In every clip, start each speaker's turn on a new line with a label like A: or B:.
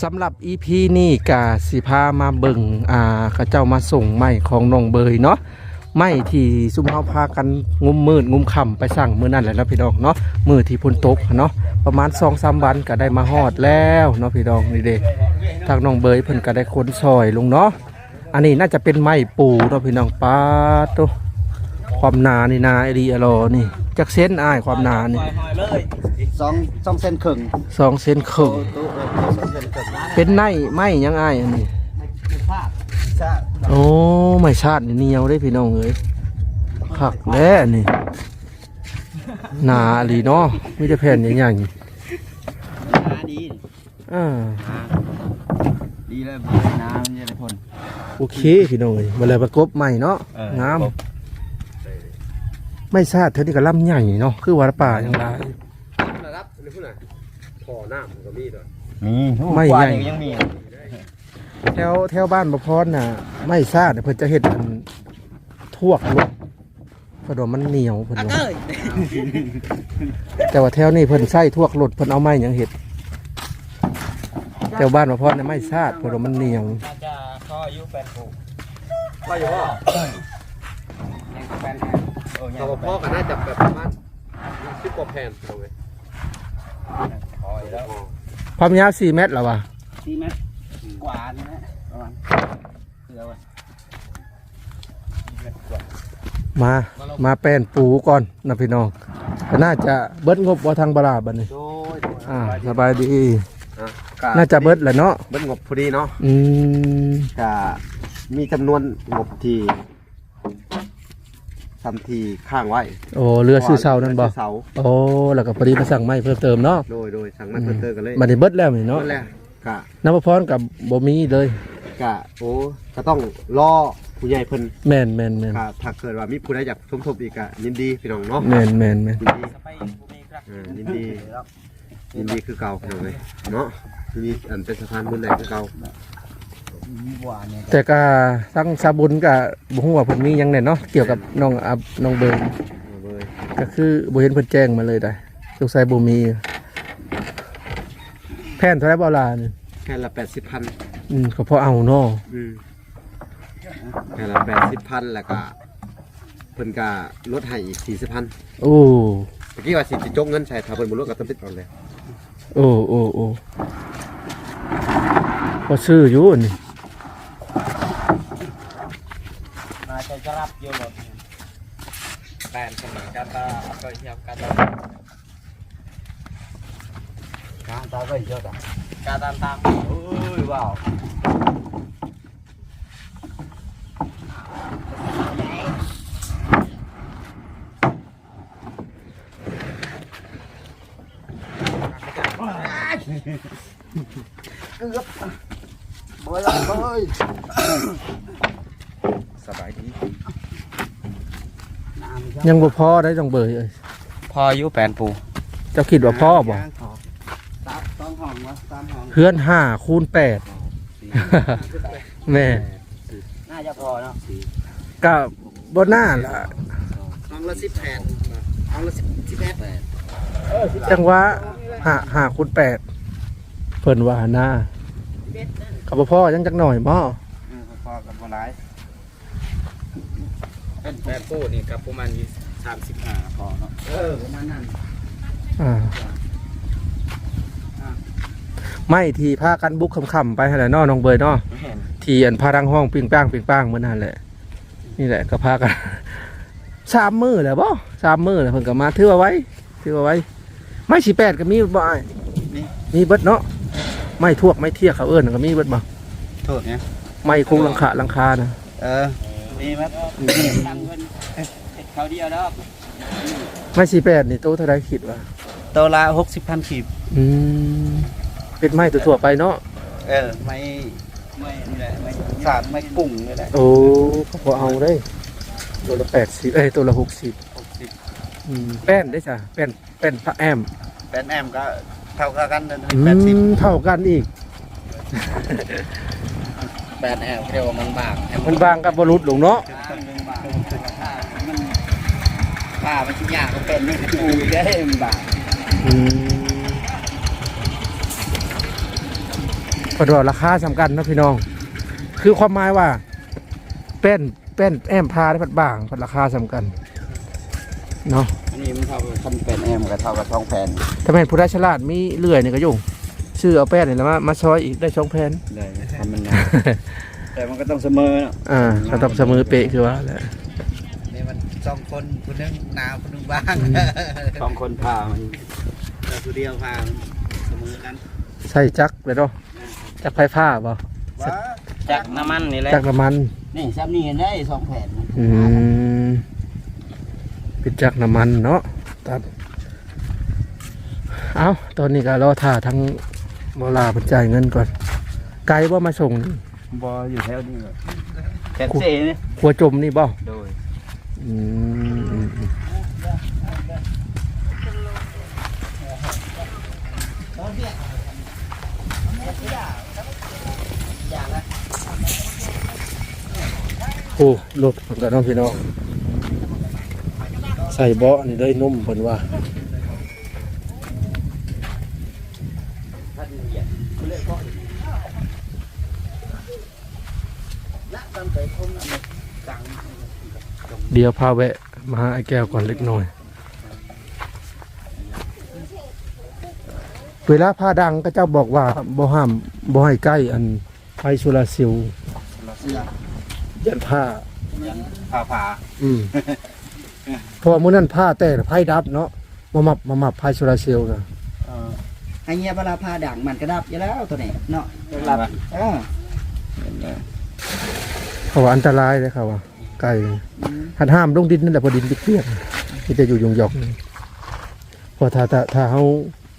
A: สำหรับ EP นี้กาสิพามาเบิ่งอ่าเขาเจ้ามาส่งไม้ของน้องเบยเนาะไม้ที่ซุ่มเฮาพากันงุมมืดงุมค่ำไปสั่งมื้อนั่นแหละเนาะพี่น้องเนาะมื้อที่พ้นตกเนาะประมาณ2-3วันก็ได้มาฮอดแล้วเนาะพี่น้องนี่เด้ทางน้องเบยเพิ่นก็ได้ขนซอยลงเนาะอันนี้น่าจะเป็นไม้ปูเนาะพี่น้องปาดโตความหนานี่นาไอดีอลอนี่ จักเส้นอ้ายความหนานี่
B: สองสองเส้นครึ่ง
A: สองเส้นครึ่ง
B: ตู้เออสองเส้นครึ่ง
A: เป็นไนไม้ยังอ้ายอันนี้
B: ชา
A: โอ้ไม่ชาตินี่เหนียวได้พี่น้องเอ้ยขักแล้วนี่หนาอีหลีเนาะไม่จะแผ่นใหญ่
B: ดี
A: ๆอ่า
B: ดีเลยน้ำมันจะได้ผล
A: โอเคพี่น้องเอ้ยมาเลยประกบใหม่เนาะ
B: เอองา
A: ม
B: ประกบ
A: ไม่ชาติเท่านี้ก็ล่ำใหญ่เนาะคือวัดป่าอย่างไร
C: นะครับนี่พูดหน่อยพอหน้ามันก็มีด้วย
B: มี
A: ไม่ใหญ่
B: กว่านี่ยังมี
A: แถวแถวบ้านประพรน่ะ ไม่ชาติเพิ่นจะเห็ดอันทวกรถเพราะว่ามันเหนียวเพิ่นว่าแต่ว่าแถวนี้เพิ่นใส่ทวกรถเพิ่นเอาไม้หยังเห็ดแถวบ้านประพรน่ะไม่ชาติเพราะว่ามันเหนียว
B: น่าจะข้ออายุแปดปู
C: ว่าอยู่ว่า
B: ยังแปดโอ้ย
C: เราพ่อก็น่าจะแบบประมาณสิบกว่าแผ่นเอาไว้
B: พออยู่แล้ว
A: ความยาว4เมตรแล้ววะ
B: สี่เมตรกว่านี่นะประมาณเสือวะสี่เมตรกว่า
A: มา มาแป้นปูก่อนนะพี่น้องก็น่าจะเบิดงบว่าทางบาราบัดนี้
C: โดย
A: อ่าสบายดี
C: อะ
A: น่าจะเบิดแหละเนาะ
C: เบิ้งงบพอดีเนาะ
A: อืม
C: ก็มีจำนวนงบที่ ทำทีข้างไว้
A: โอ้เรือซื้อเสานั่นบ่
C: ซื้อเสา
A: โอ้แล้วก็พอดีมาสั่งไม้เพิ่มเติมเนาะ
C: โดยโดยสั่งมาเพิ่มเติมกันเลย
A: บัดนี้เบิดแล้วนี่เนาะ
C: นั่นแหละกะ
A: น้ำพรกับบ่มีเลยก
C: กะโอ้ก็ต้องรอผู้ใหญ่เพิ่น
A: แม่นแม่นแม่น
C: กะถ้าเกิดว่ามีผู้ใดอยากสมทบอีกกะยินดีพี่น้องเนาะ
A: แม่นแม่นแม่น
C: ยินดี
B: ไปภูมิครับ
C: อ่ายินดียินดีคือเก่าพี่น้องเลยเนาะมีอันเป็นสะพานบุญแหลกคือเก่า
B: มีหวานเนี่ย
A: แต่ก็ทั้งสาบุญกับบ่ฮู้ว่าเพิ่นมีหยังแน่เนาะเกี่ยวกับน้องอับน้องเบิร์น
C: เอาเลย
A: ก็คือบ่เห็นเพิ่นแจ้งมาเลยได้สงสัยบ่มี แผ่นเท่าไหร่บ่ล่ะนี่
C: แค่ละแปดสิบพัน
A: อืมก็พอเอาเนาะ
C: อืมแค่ละแปดสิบพันแล้วก็เพิ่นก็ลดให้อีกสี่สิบพัน
A: โอ้
C: เมื่อกี้ว่าสิจะจกเงินใส่ถ้าเพิ่นบ่ลดก็ต้องติดเอาเลย
A: โอ้โอ้โอ้พอซื้ออยู่นี่
B: มา จะจะรับเยอะหมดแปนสมัยกันตาก็เทียบกันการตาก็เยอะอะ
C: บอยบอยสบายดี
A: ยังบ่พอได้ต้องเบยเอ้ย
B: พออายุแปนปู
A: เจ้าคิดว่าพ่อบ่
B: สามสองห้องวะสามห้อง
A: เพื่อนห้าคูณแปดแม่
B: น่าจะพอเนาะ
A: ก็บ่น่าละ
B: ห้องละสิบแปดห้องละสิบสิบแปด
A: จังว่าห้าห้าคูณแปดเพิ่นว่าหน้ากับบ่พ่อยังจักหน่อยบ่
B: พอกับบัวร้ายเป็น แปดปูนี่กับประมาณยี่สามสิบห้าพอเนาะเออประมาณนั้น
A: อ่าไม่ที่พากันบุกคำๆไปหั่นแหละเนาะน้องเบยเนาะ
B: ไม่เห็น
A: ที่อันพารังห้องปิงป้างปิงป้างเหมือนนั่นแหละ นี่แหละก็พากัน สามมือแหละบ่สามมือแหละเพิ่นก็มาถือเอาไว้ถือเอาไว้ ไม่สิแปดก็มีบ่อ้ายมีเบิดเนาะไม่ทวกไม่เทียกเขาเอิ้นก็มีเบิดบ่
B: โทษเนี่ย
A: ไม่คงหลังคาหลังคานะ
B: เออ มีมั้ยตังเงินเขาเดียวแล้ว
A: ไม่สิแปดนี่โตเท่าไรคิดว่า
B: ตัวละหกสิบพันขีด
A: อืมเป็นไม้ตัวๆไปเนาะ
B: เออไม่ไม่นี่แหละไม่สาดไม่ปุ่งนี่แหละ
A: โอ้ก็พอเอาได้ตัวละแปดสิบเอ้ยตัวละหกสิบ
B: หกสิบ
A: อืมแป้นได้จ้ะแป้นแป้นพระแอม
B: แปดแอมก็เท่ากันนั่น
A: อื
B: แปดสิบ
A: มเท่ากันอีก
B: แปดแอมเรียกว่ามันบาง
A: มันบางกับบรุษหลงเนาะ
B: มันบางมันผ้ามันชิ้นยากก็เป็นนี่ปูได้มันบาง
A: อืมเพราะว่าราคาสำคัญเนาะพี่น้อง คือความหมายว่า แป้นแป้นแอมพาได้พัดบางพัดราคาสำคัญเนาะ
B: อันนี้มันเท่ากับคันเป็นแอมกับเท่ากับช่องแผ่น
A: ถ้าแม่นผู้ได้ฉลาดมีเลื่อยนี่ก็ยุ่ง ซื้อเอาแป้นนี่แล้วมามาซอยอีกได้สองแผ่น
B: เลยทำมันนะแต่มันก็ต้องเสมอเนาะ
A: อ่าก็ต้องเสมอเป๊ะคือว่าแหละ
D: นี่มันสองคนคนหนึงหนาวคนหนึงบาง
B: สองคนพามัน
D: แต่คนเดียวพาเสมอกัน
A: ใส่จักรเลยเนาะจักรไฟฟ้าบ่
D: ว้า
B: จากน้ำมันนี่แหละ
A: จักรน้ำมัน
B: นี่ซ้ำนี่เห็นได้สองแผ่น
A: อืมเป็นจักรน้ำมันเนาะตัดเอาตอนนี้ก็รอท่าทั้ง โมลาเปัจจ่ายเงินก่อน ไกลว่ามาส่งนี่
B: บออยู่แถวนี้เลยแผ่นเซนี่
A: หัวจมนี่บ่
B: โดย
A: อืมอืมอืมโอ้รถผมกับน้องพี่น้องใส่เบาะนี่เลยนุ่มเพิ่นว่า เดี๋ยวพาแวะ มาหาไอ้แก้วก่อนเล็กน้อย เวลาผ้าดังก็เจ้าบอกว่าบ่ห้ามบ่ให้ใกล้อันไฟโซลาร์เซลล์ยันผ้า
B: ยังผ่าผ่า
A: อืมเพราะว่ามื้อนั้นผ้าแต่ไฟดับเนาะมามับมามับไฟโซลาร์เซลล์ก็
B: เออ
D: ไอ้เงี้ยเวลาพาด่างมันกระดับอยู่แล้วตัวนี้เนาะ
B: หลับ
D: เออ
A: เขาว่าอันตรายเลยเขาว่า ไกลหันห้ามลงดินนั่นแหละเพอดินเปียกๆที่จะอยู่ยงยอกเพอถ้าถ้าถ้าเฮา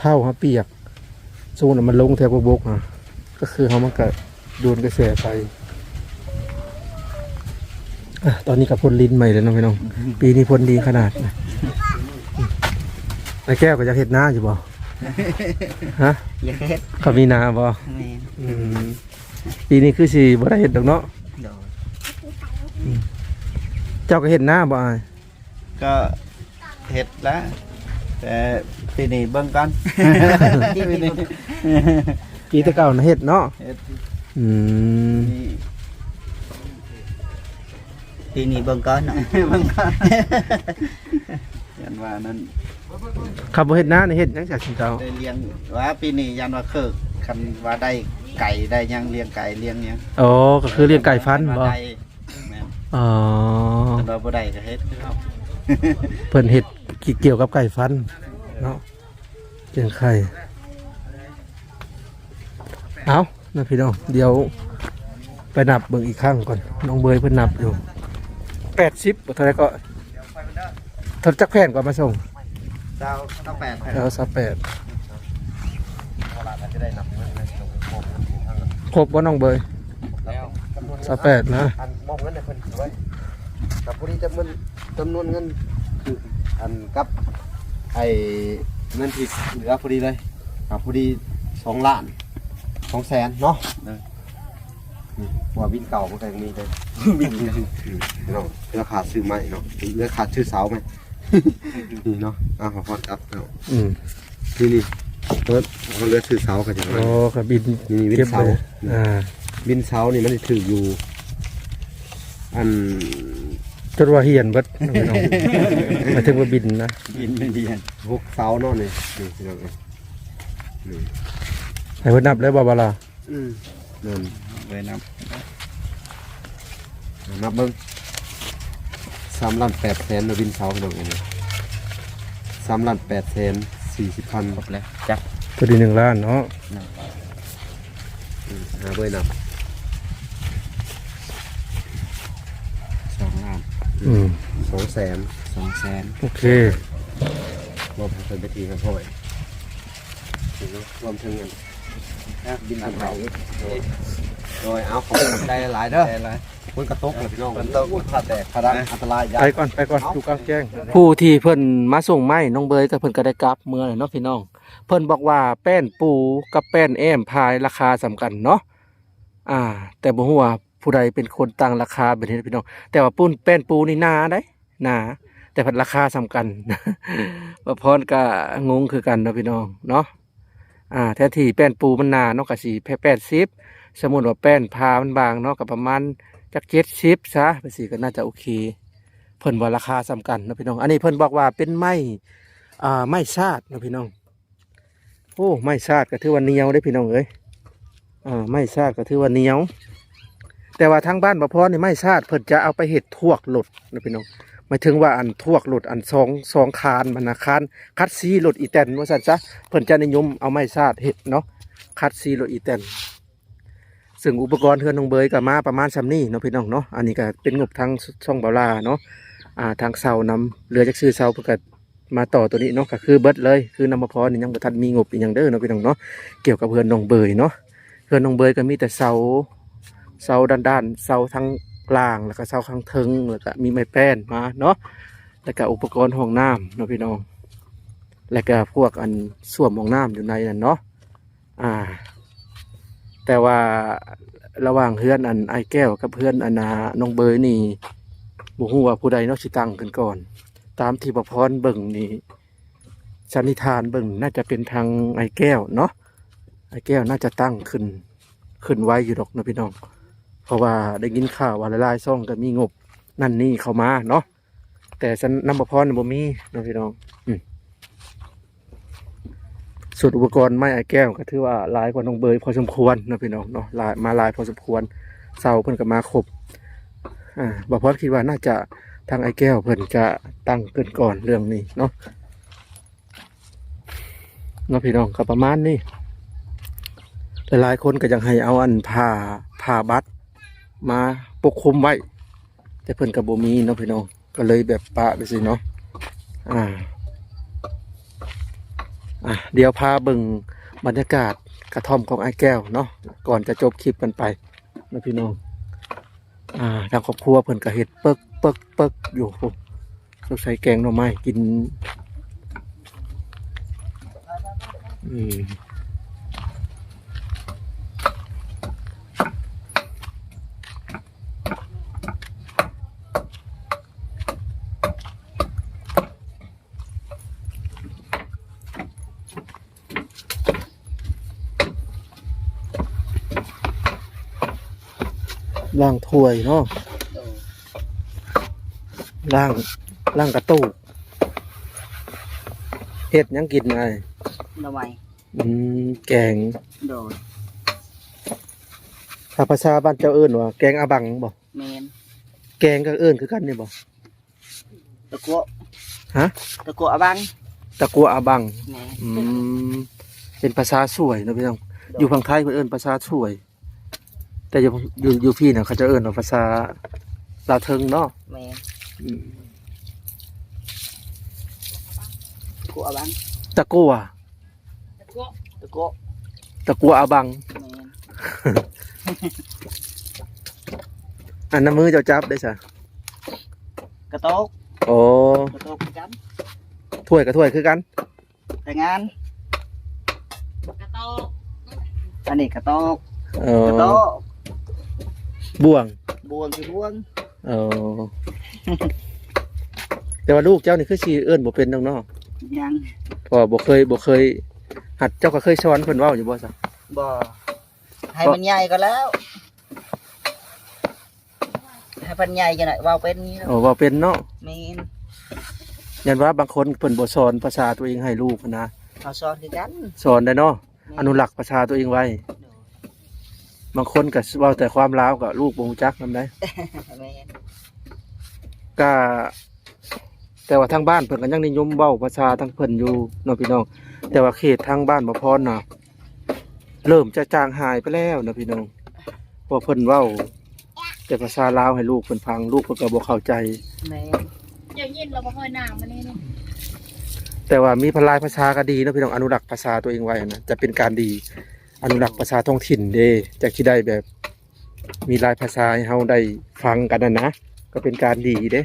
A: เท่าเฮาเปียกสูนมันลงแถวบกๆอะก็คือเฮามันก็โดนกระแสไฟอะตอนนี้กับพ่นลิ้นใหม่เลยน้องพี่น้อง ปีนี้พ่นดีขนาดนะไอ้แก้วก็จะเห็ดหน้าอยู่บ่ฮะ
D: อย่าเฮ็ด
A: เขามีนาบ่
D: แม่น
A: อืมปีนี้คือสิบ่ได้เห็ดดอกเนาะ
D: โดย
A: เจ้าก็เห็ดหน้าบ่อาย
B: ก็เห็ดแล้วแต่ปีนี้เบิ่งกันปีนี้
A: ปีแต่เก่านะเห็ดเนาะ
B: เฮ็ด
A: อืม
B: นี่
D: ปีนี้เบิ่งก่อนเนาะ
B: เบิ่งกันยันว่านั้น
A: ขับบ่เห็ดหน้านี่เห็ดหยังจากสิเจ้า
B: ได้เลี้ยงว่าปีนี้ยันว่าเคิกคันว่าได้ไก่ได้หยังเลี้ยงไก่เลี้ยงหยัง
A: อ๋อก็คือเลี้ยงไก่ฟันบ่
B: ว่าได้แม่น
A: อ๋อ
B: แต่เราบ่ได้ก็เฮ็ดคือเฮา
A: เพิ่นเห็ดเกี่ยวกับไก่ฟัน เนาะเจียงไข่เอานะพี่น้องเดี๋ยวไปนับเบิ่งอีกครั้งก่อนน้องเบยเพิ่นนับอยู่80บ่เท่าไหร่ก็เท่าจักแผ่นก่อนมาส่ง
B: เจ้าต้องแปดแผ่น
A: แล้วสักแปด
C: จะได้นับเงินในขนมโคมกันทีทั้งนั้น
A: ครบบ่น้องเบย
B: แล้ว
C: จำนวน
A: สักแปดนะ
C: อันมอบเงินในเพิ่นถือไว้กับพอดีจำนวนจำนวนเงินคืออันกับไอ้เงินที่เหลือพอดีเลยกับพอดีสองล้านสองแสนเนาะนี่ว่าบินเก่ามันก็ยังมีเลยบินเนาะเรือขาดซื้อไหมเนาะเรือขาดชื่อเสาไหมนี่เนาะอะขอพอจับเนาะ
A: อืม
C: นี่นี่รถเขาเรือถือเสากันอย่างไร
A: โอ้ก็บิน
C: นี่วิน
A: เก็บ
C: เสา
A: เลยอ่า
C: บินเสานี่มันจะถืออยู่ อัน
A: จดว่าเฮียนเบิดน้องๆหมายถึงว่าบินนะ
B: กินไม่ดีอัน
C: หกเสาเนาะนี่นี่พี่น้องเอ้ยนี่
A: ให้เพิ่นนับแล้วบ่บาลา
C: อืมนั่น
B: เลยนับ
C: นับเบิ้งสามล้านแปดแสนเนาะบินเสาพี่น้องเอ้ยสามล้านแปดแสนสี่สิบพัน
B: ครบแล้วจัก
A: ตัวดีหนึ่งล้านเนาะ
C: อืมหาเบยนับ
B: สองล้าน
A: อืม
C: สองแสน
B: สองแสน
A: โอเค
C: รวมเป็นไปทีกันพ่อยรวมถึงเงิน
B: บิน
C: อั
B: อั
C: น
B: น
C: ไหน
B: เผา
C: โดยเอาของได้หลายๆเด้อ
B: ได้ไร
C: คนกระตกเลยพี่น้อง
B: ฝนตก
C: ผ่าแตกผ่าดังอันตรายยา
A: ไปก่อนไปก่อนอยู่กลางแจ้งผู้ที่เพิ่นมาส่งไม้น้องเบยกับเพิ่นก็ได้กลับเมื่อเลยเนาะพี่น้อง เพิ่นบอกว่าแป้นปูกับแป้นแอมพายราคาสำคัญเนาะอ่า แต่บ่ฮู้ว่า ผู้ใดเป็นคนตั้งราคาแบบนี้นะพี่น้องแต่ว่าปุ้นแป้นปูนี่หนาได้หนาแต่เพันราคาสำคัญว่าพรก็งงคือกันนะพี่น้องเนาะอ่าแท้ที่แป้นปูมันหนาเนาะก็สิแพ้แป้นซิปสมมุติว่าแป้นพามันบางเนาะก็ประมาณจักเจ็ดสิบซะไปสิก็น่าจะโอเค เพิ่นว่าราคาสำคัญนะพี่น้อง อันนี้เพิ่นบอกว่าเป็นไม้อ่าไม้ชาดนะพี่น้องโอ้ไม้ชาดก็ถือว่าเหนียวได้พี่น้องเอ้ยอ่าไม้ชาดก็ถือว่าเหนียว แต่ว่าทางบ้านบ่พอนี่ไม้ชาดเพิ่นจะเอาไปเฮ็ดทวกหลดนะพี่น้องหมายถึงว่าอันทวกหลดอันสองสองคานมันนะคานคัดซีหลดอีแตนว่าซั่นซะเพิ่นจะนิยมเอาไม้ชาดเฮ็ดเนาะคัดซีหลดอีแตนซึ่งอุปกรณ์เฮือนน้องเบยก็มาประมาณซำนี้เนาะพี่น้องเนาะอันนี้ก็เป็นงบทางช่องเบาลาเนาะอ่าทางเสานำเรือจักซื้อเสาเพิ่นก็มาต่อตัวนี้เนาะก็คือเบิดเลยคือนำมาพอนี่ยังบ่ทันมีงบอีหยังเด้อเนาะพี่น้องเนาะเกี่ยวกับเฮือนน้องเบยเนาะเฮือนน้องเบยก็มีแต่เสา เสาด้านๆเสาทั้งล่างแล้วก็เสาข้างเทิงแล้วก็มีไม้แป้นมาเนาะแล้วก็อุปกรณ์ห้องน้ำเนาะพี่น้อง แล้วก็พวกอันส้วมห้องน้ำอยู่ในนั่นเนาะอ่า แต่ว่าระหว่างเพื่อนอันไอแก้วกับเพื่อนอันนาน้องเบยนี่บุหัวาผู้ใดนาะสิตั้งกันก่อน ตามที่ประพรเบิ่งนี่สันนิษฐานเบิ่งน่าจะเป็นทางไอแก้วเนาะไอแก้วน่าจะตั้งขึ้นขึ้นไว้อยู่ดอกนะพี่น้อง เพราะว่าได้ยินข่าวว่าหลายๆซ่องก็มีงบ นั่นนี่เข้ามาเนาะแต่ฉันนำมาพรนบ่มีนะพี่น้องอส่วนอุปกรณ์ไม้ไอแก้วก็ถือว่าลายกว่าน้องเบยพอสมควรนะพี่น้องเนาะลายมาลายพอสมควรเสาเพิ่นก็มาครบอ่าบ่พรคิดว่าน่าจะทางไอแก้วเพิ่นจะตั้งเกินก่อนเรื่องนี้เนาะเนาะพี่น้องก็ประมาณนี้หลายๆคนก็ยังให้เอาอันผ้าผ้าบัตร มาปกคลุมไว้ แต่เพิ่นกับโบมีเนาะพี่น้องก็เลยแบบปะไปสิเนาะอ่าอะเดี๋ยวพาเบิ่งบรรยากาศกระท่อมของไอ้แก้วเนาะก่อนจะจบคลิปกันไปนะพี่น้องอ่าทางครอบครัวเพิ่นก็เฮ็ดเปิกเปิกเปิกอยู่ผมสงสัยแกงหน่อไม้กินอืม ล่างถ้วยเนาะล่างล่างกระตู้เฮ็ดหยังกินไง
B: ทำไม
A: อืมแกง
B: โดน
A: ถ้าภาษาบ้านเจ้าเอิ้นว่าแกงอาบังบ่
B: เมน
A: แกงก็เอิ้นคือกันนี่บ่
B: ตะกัว
A: ฮะ
B: ตะกัวอะบัง
A: ตะกัวอาบัง
B: แมน
A: อืมเป็นภาษาสวยเนาะพี่น้องอยู่ฝั่งไทยเพิ่นเอิ้นภาษาสวย แต่อยู่อยู่อยู่พี่น่ะเขาจะเอิ้นว่าภาษาลาวเทิงเนาะ
B: แมน
A: อืม
B: ตะกัวอะบัง
A: ตะกัว
B: ตะกัวตะกัว
A: ตะกัวอาบัง
B: แมน
A: อันน้ำมือเจ้าจับได้ซะ
B: กระโตก
A: โอ้
B: กระโตกคือกัน
A: ถ้วยกับถ้วยคือกัน
B: แต่งานอันนี้กระโตก
A: เอก
B: ระโต
A: อก บ่วง
B: บวงคือบ่วง
A: เออแต่ว่าลูกเจ้านี่คือสิเอิ้นบ่เป็นน้องเนาะ
B: ยัง
A: เพราะบ่เคยบ่เคย หัดเจ้าก็เคยสอนเพิ่นเว้าอยู่บ่ซะ
B: บ่ให้มันใหญ่ก็แล้วให้มันใหญ่จังหน่อยเว่าเป็นนี้แล้ว
A: โอ้เว้าเป็นเนาะ
B: แมน
A: ยันว่าบางคนเพิ่นบ่สอนภาษาตัวเองให้ลูกนะ
B: เอาซ้อนคือกัน
A: สอนได้เนาะอนุรักษ์ภาษาตัวเองไว้ บางคนก็เว้าแต่ความลาวก็ลูกบ่รู้จักนำได้
B: แมน
A: ก็แต่ว่าทางบ้านเพิ่นก็ยังนิยมเว้าภาษาทางเพิ่นอยู่เนาะพี่น้อง แต่ว่าเขตทางบ้านบ่พรน่ะเริ่มจะจางหายไปแล้วนะพี่น้องเพราะเพิ่นเว้า แต่ภาษาลาวให้ลูกเพิ่นฟังลูกเพิ่นก็บ่เข้าใจ
B: แมน
E: เดี๋ยวยินเราบ่ค่อยนางมานี่นี่
A: แต่ว่ามีพลายภาษาก็ดีเนาะพี่น้องอนุรักษ์ภาษาตัวเองไว้นะจะเป็นการดี อนุรักษ์ภาษาท้องถิ่นเด้จากที่ได้แบบมีลายภาษาให้เราได้ฟังกันนะนะ ก็เป็นการดีเด้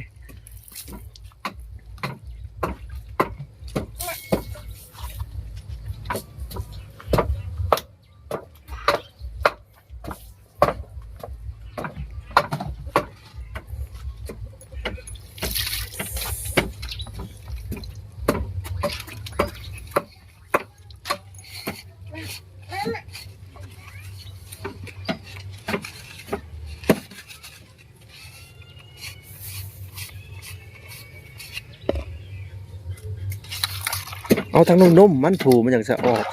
A: เอาทั้งนุ่มๆมันผูมันอย่างจะออก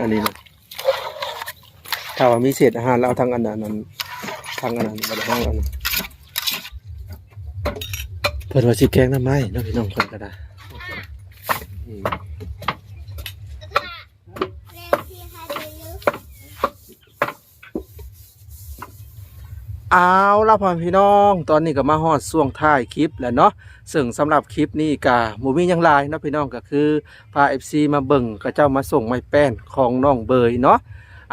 A: อันนี้นะถ้าว่ามีเศษอาหารเราเอาทั้งอันนั้นนั้นทางอันนั้นมาทางอันเพิ่นว่าสิแกงน้ำไม้เนาะพี่น้องคนก็ได้อืม เอาละพ่อพี่น้อง ตอนนี้ก็มาฮอดช่วงท้ายคลิปแล้วเนาะซึ่งสำหรับคลิปนี้กะหมูมีหยังลายเนาะพี่น้องก็คือพา FC มาเบิ่งก็เจ้ามาส่งไม้แป้นของน้องเบยเนาะ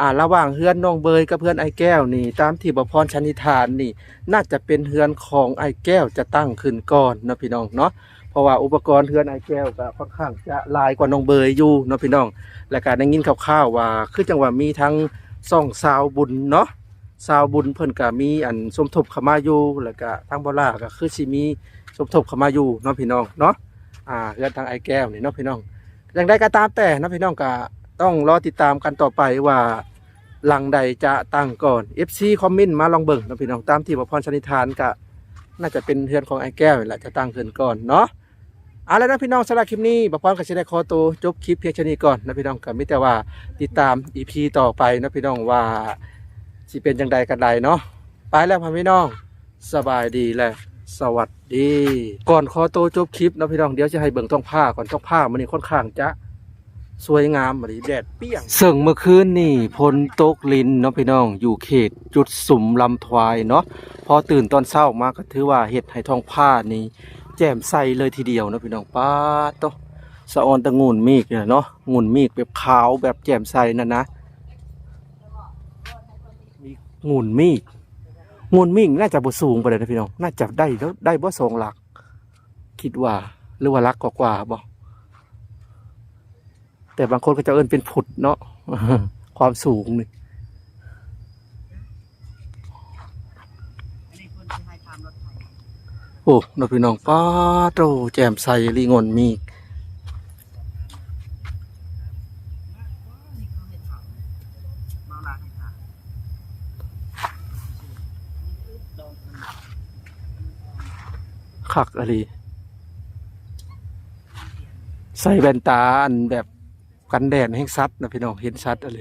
A: อ่าระหว่างเฮือนน้องเบยกับเพื่อนไอ้แก้วนี่ ตามที่บพรชันนิทานนี่ น่าจะเป็นเฮือนของไอ้แก้วจะตั้งขึ้นก่อนเนาะพี่น้องเนาะเพราะว่าอุปกรณ์เฮือนไอ้แก้วก็ค่อนข้างจะลายกว่าน้องเบยอยู่เนาะพี่น้อง และก็ได้ยินคร่าวๆว่าคือจังหวะมีทั้งซ่องซาวบุญเนาะ ซาวบุญเพิ่นก็มีอันสมทบเข้ามาอยู่แล้วก็ทางบ่ล่าก็คือสิมีสมทบเข้ามาอยู่เนาะพี่น้องเนาะอ่าเรื่องทางไอ้แก้วนี่เนาะพี่น้องอย่างใดก็ตามแต่เนาะพี่น้องก็ต้องรอติดตามกันต่อไปว่าหลังใดจะตั้งก่อน FC คอมเมนต์มาลองเบิ่งเนาะพี่น้องตามที่บพรชนิทานก็น่าจะเป็นเพื่อนของไอ้แก้วนี่แหละจะตั้งขึ้นก่อนเนาะเอาละนะพี่น้องสำหรับคลิปนี้บพรก็จะได้ขอตัวจบคลิปเพียงแค่นี้ก่อนนะพี่น้องก็มีแต่ว่าติดตาม EP ต่อไปนะพี่น้องว่า สิเป็นจังใดกันใดเนาะไปแล้วพ่อพี่น้องสบายดีและสวัสดี ก่อนขอโตจบคลิปนะพี่น้องเดี๋ยวจะให้เบิ่งท้องผ้าก่อนท้องผ้ามันนี่ค่อนข้างจะสวยงามมาดิแดดเปรี้ยงเสิ่งเมื่อคืนนี่พลตกลินเนาะพี่น้องอยู่เขตจุดสุ่มลำทวายเนาะพอตื่นตอนเช้ามาก็ถือว่าเห็ดให้ทองผ้านี่แจ่มใสเลยทีเดียวเนาะพี่น้องป้าโตสะออนตะงูนมีกเนี่ยเนาะงูนมีกแบบขาวแบบแจ่มใสนั่นนะ งูนมีกมูลมิ่งน่าจะบ่สูงไปเลยนะพี่น้องน่าจะได้แล้วได้บ่สองหลัก คิดว่าหรือว่าลักกว่าๆบ่แต่บางคนก็จะเอิ้นเป็นผุดเนาะความสูงนี่โอ้น้องพี่น้องป้าโตแจ่มใสลีงอนมีก คักอะไรใส่แว่นตาอันแบบกันแดดให้ซัดนะพี่น้องเห็นชัดอะไร